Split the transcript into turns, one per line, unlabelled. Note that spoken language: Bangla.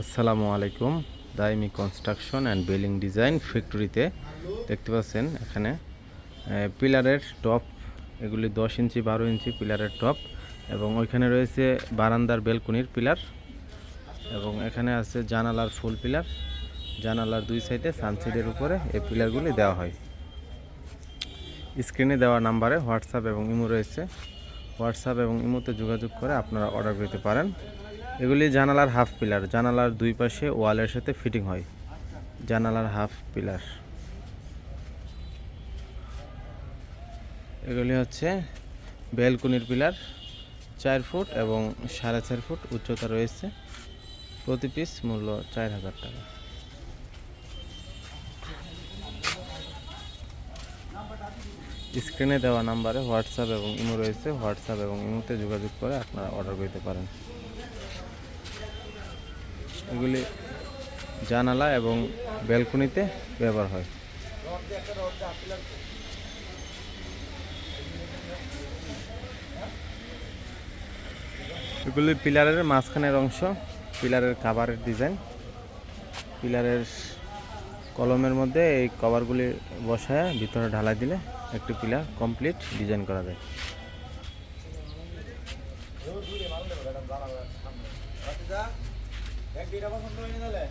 আসসালামু আলাইকুম। Daimi construction and building design ফ্যাক্টরিতে দেখতে পাচ্ছেন এখানে পিলারের টপ, এগুলি দশ ইঞ্চি, বারো ইঞ্চি পিলারের টপ এবং ওইখানে রয়েছে বারান্দার বেলকুনির পিলার এবং এখানে আছে জানালার ফুল পিলার। জানালার দুই সাইডে সানসিডের উপরে এই পিলারগুলি দেওয়া হয়। স্ক্রিনে দেওয়া নাম্বারে হোয়াটসঅ্যাপ এবং ইমো রয়েছে। হোয়াটসঅ্যাপ এবং ইমোতে যোগাযোগ করে আপনারা অর্ডার পেতে পারেন। এগুলি জানালার হাফ পিলার। জানালার দুই পাশে ওয়ালের সাথে ফিটিং হয়। জানালার হাফ পিলার। এগুলি হচ্ছে বেলকুনির পিলার, চার ফুট এবং সাড়ে চার ফুট উচ্চতা রয়েছে। প্রতি পিস মূল্য চার হাজার টাকা। স্ক্রিনে দেওয়া নাম্বারে হোয়াটসঅ্যাপ এবং ইমো রয়েছে। হোয়াটসঅ্যাপ এবং ইমোতে যোগাযোগ করে আপনারা অর্ডার করতে পারেন। এগুলি জানালা এবং ব্যালকনিতে ব্যবহার হয়। এগুলি পিলারের মাঝখানের অংশ, পিলারের কাভারের ডিজাইন পিলারের কলমের মধ্যে এই কভারগুলি বসায় ভিতরে ঢালাই দিলে একটি পিলার কমপ্লিট ডিজাইন করা যায়।
এক দুইটা পছন্দ হয়নি তাহলে